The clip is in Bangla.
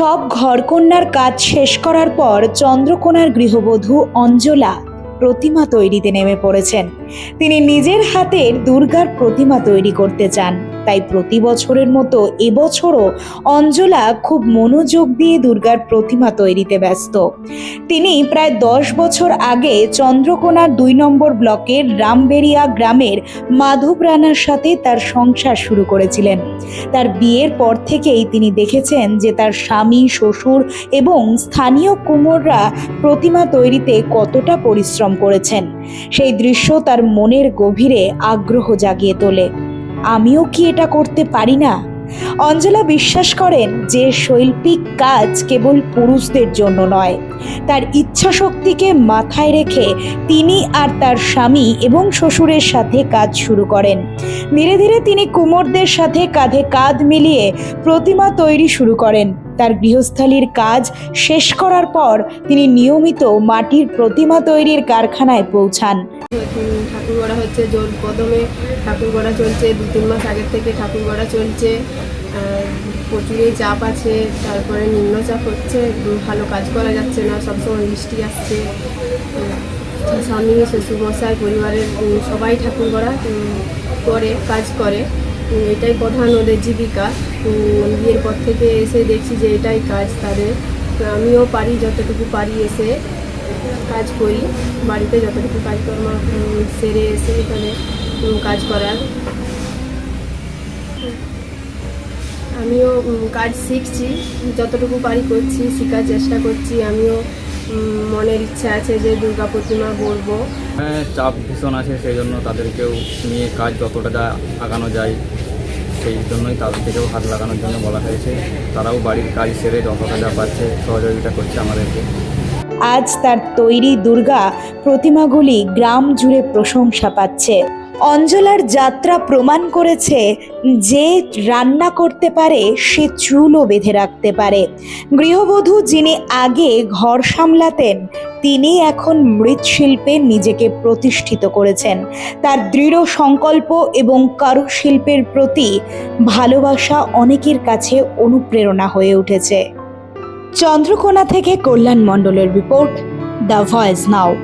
সব ঘরকন্যার কাজ শেষ করার পর চন্দ্রকোনার গৃহবধূ অঞ্জলা প্রতিমা তৈরিতে নেমে পড়েছেন। তিনি নিজের হাতের দুর্গার প্রতিমা তৈরি করতে চান। তাই প্রতি বছরের মতো এবছরও অঞ্জলা খুব মনোযোগ দিয়ে দুর্গার প্রতিমা তৈরিতে ব্যস্ত। তিনি প্রায় দশ বছর আগে চন্দ্রকোনার দুই নম্বর ব্লকের রামবেরিয়া গ্রামের মাধব রানার সাথে তার সংসার শুরু করেছিলেন। তার বিয়ের পর থেকেই তিনি দেখেছেন যে তার স্বামী, শ্বশুর এবং স্থানীয় কুমোররা প্রতিমা তৈরিতে কতটা পরিশ্রম করেছেন। সেই দৃশ্য তার মনের গভীরে আগ্রহ জাগিয়ে তোলে। আমিও কি এটা করতে পারি না? অঞ্জলা বিশ্বাস করেন যে শৈল্পিক কাজ কেবল পুরুষদের জন্য নয়, তার ইচ্ছা শক্তিকে মাথায় রেখে তিনি আর তার স্বামী এবং শ্বশুরের সাথে কাজ শুরু করেন। ধীরে ধীরে তিনি কুমোরদের সাথে কাঁধে কাঁধ মিলিয়ে প্রতিমা তৈরি শুরু করেন। তার গৃহস্থালির কাজ শেষ করার পর তিনি নিয়মিত মাটির প্রতিমা তৈরির কারখানায় পৌঁছান। ঠাকুর গড়া হচ্ছে জোর কদমে ঠাকুর গড়া চলছে দু তিন মাস আগের থেকে ঠাকুর গড়া চলছে। প্রচুরই চাপ আছে তারপরে নিম্নচাপ হচ্ছে ভালো কাজ করা যাচ্ছে না সবসময় বৃষ্টি আসছে। স্বামী শ্বশুরমশাই পরিবারের সবাই ঠাকুর উম, করে কাজ করে। এটাই প্রধান ওদের জীবিকা। বিয়ের পর থেকে এসে দেখছি যে এটাই কাজ তাদের। আমিও পারি যতটুকু পারি এসে কাজ করি। বাড়িতে যতটুকু কাজকর্ম সেরে এসে এখানে কাজ করার আমিও কাজ শিখছি যতটুকু পারি করছি শেখার চেষ্টা করছি আমিও মনের ইচ্ছা আছে যে দুর্গা প্রতিমা গড়বো। হ্যাঁ চাপ ভীষণ আছে সেই জন্য তাদেরকেও নিয়ে কাজ যতটা যা আগানো যায় সেই জন্যই তাদের থেকেও হাত লাগানোর জন্য বলা হয়েছে। তারাও বাড়ির কাজ সেরে যতটা যা পাচ্ছে সহযোগিতা করছে আমাদেরকে। আজ তার তৈরি দুর্গা প্রতিমাগুলি গ্রাম জুড়ে প্রশংসা পাচ্ছে। অঞ্জলার যাত্রা প্রমাণ করেছে যে রান্না করতে পারে, সে চুলও বেঁধে রাখতে পারে। গৃহবধূ যিনি আগে ঘর সামলাতেন, তিনি এখন মৃৎশিল্পে নিজেকে প্রতিষ্ঠিত করেছেন। তার দৃঢ় সংকল্প এবং কারুশিল্পের প্রতি ভালোবাসা অনেকের কাছে অনুপ্রেরণা হয়ে উঠেছে। চন্দ্রকোনা থেকে কল্যাণ মণ্ডলের রিপোর্ট, দ্য ভয়েস নাও।